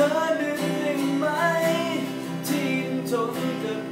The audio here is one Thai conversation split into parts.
เธอหนึ่งไหมที่ทนกับ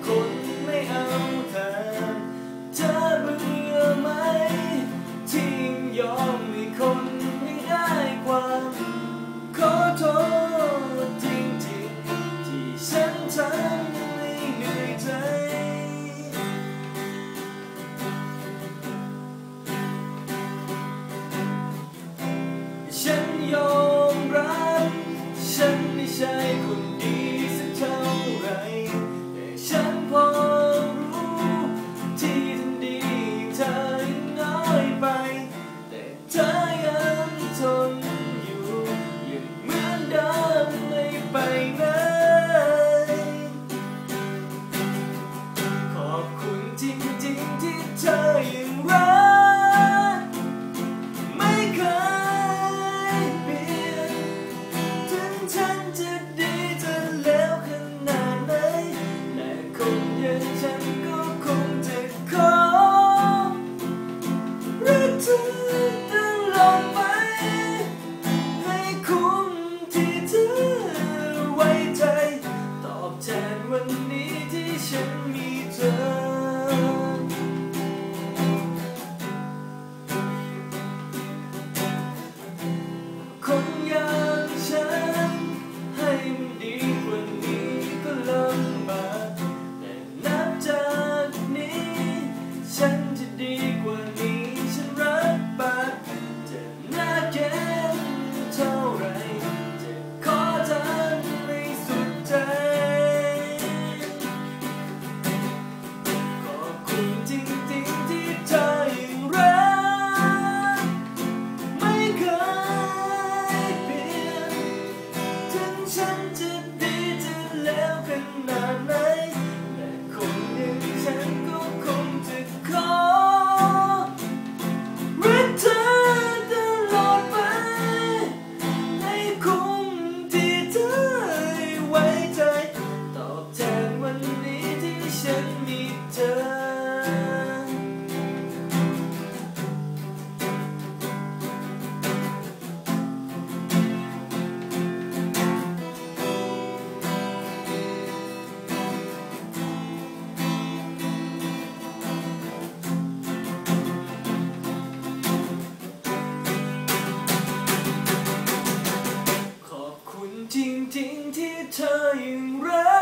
ั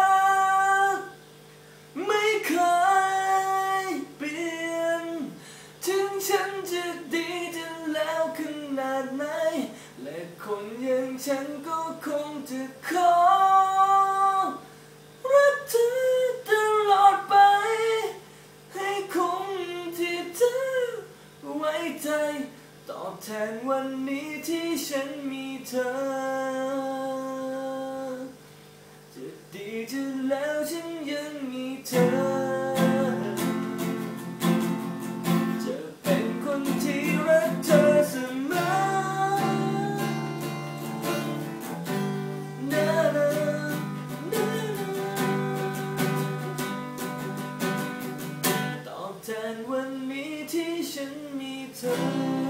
ก ไม่เคยเปลี่ยน ถึงฉันจะดีจนแล้วขนาดไหน และคนอย่างฉันก็คงจะขอรักเธอตลอดไป ให้คงที่เธอไว้ใจ ตอบแทนวันนี้ที่ฉันมีเธอ จธอแล้วฉันยังมีเธอ จะเป็นคนที่รักเธอเสมอนานานาตอบแทนวันนี้ที่ฉันมีเธอ